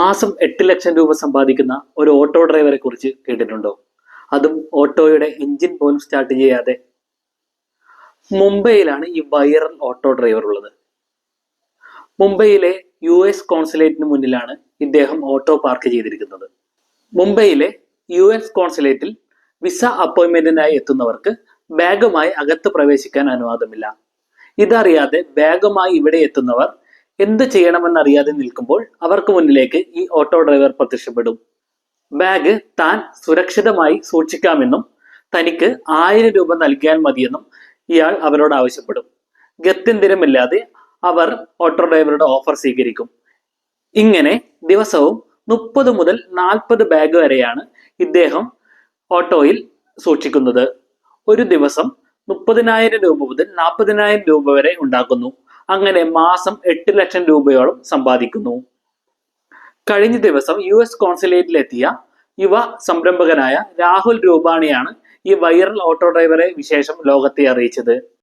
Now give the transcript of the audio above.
മാസം എട്ട് ലക്ഷം രൂപ സമ്പാദിക്കുന്ന ഒരു ഓട്ടോ ഡ്രൈവറെ കുറിച്ച് കേട്ടിട്ടുണ്ടോ? അതും ഓട്ടോയുടെ എഞ്ചിൻ പോലും സ്റ്റാർട്ട് ചെയ്യാതെ. മുംബൈയിലാണ് ഈ വൈറൽ ഓട്ടോ ഡ്രൈവർ ഉള്ളത്. മുംബൈയിലെ യു എസ് കോൺസുലേറ്റിന് മുന്നിലാണ് ഇദ്ദേഹം ഓട്ടോ പാർക്ക് ചെയ്തിരിക്കുന്നത്. മുംബൈയിലെ യു എസ് കോൺസുലേറ്റിൽ വിസ അപ്പോയിന്റ്മെന്റിനായി എത്തുന്നവർക്ക് ബാഗുമായി അകത്ത് പ്രവേശിക്കാൻ അനുവാദമില്ല. ഇതറിയാതെ ബാഗുമായി ഇവിടെ എത്തുന്നവർ എന്ത് ചെയ്യണമെന്നറിയാതെ നിൽക്കുമ്പോൾ അവർക്ക് മുന്നിലേക്ക് ഈ ഓട്ടോ ഡ്രൈവർ പ്രത്യക്ഷപ്പെടും. ബാഗ് താൻ സുരക്ഷിതമായി സൂക്ഷിക്കാമെന്നും തനിക്ക് ആയിരം രൂപ നൽകിയാൽ മതിയെന്നും ഇയാൾ അവരോട് ആവശ്യപ്പെടും. ഗത്യന്തിരമില്ലാതെ അവർ ഓട്ടോ ഡ്രൈവറുടെ ഓഫർ സ്വീകരിക്കും. ഇങ്ങനെ ദിവസവും മുപ്പത് മുതൽ നാൽപ്പത് ബാഗ് വരെയാണ് ഇദ്ദേഹം ഓട്ടോയിൽ സൂക്ഷിക്കുന്നത്. ഒരു ദിവസം മുപ്പതിനായിരം രൂപ മുതൽ നാൽപ്പതിനായിരം രൂപ വരെ ഉണ്ടാക്കുന്നു. അങ്ങനെ മാസം എട്ട് ലക്ഷം രൂപയോളം സമ്പാദിക്കുന്നു. കഴിഞ്ഞ ദിവസം യു എസ് കോൺസുലേറ്റിലെത്തിയ യുവ സംരംഭകനായ രാഹുൽ രൂപാണിയാണ് ഈ വൈറൽ ഓട്ടോ ഡ്രൈവറെ വിശേഷം ലോകത്തെ അറിയിച്ചത്.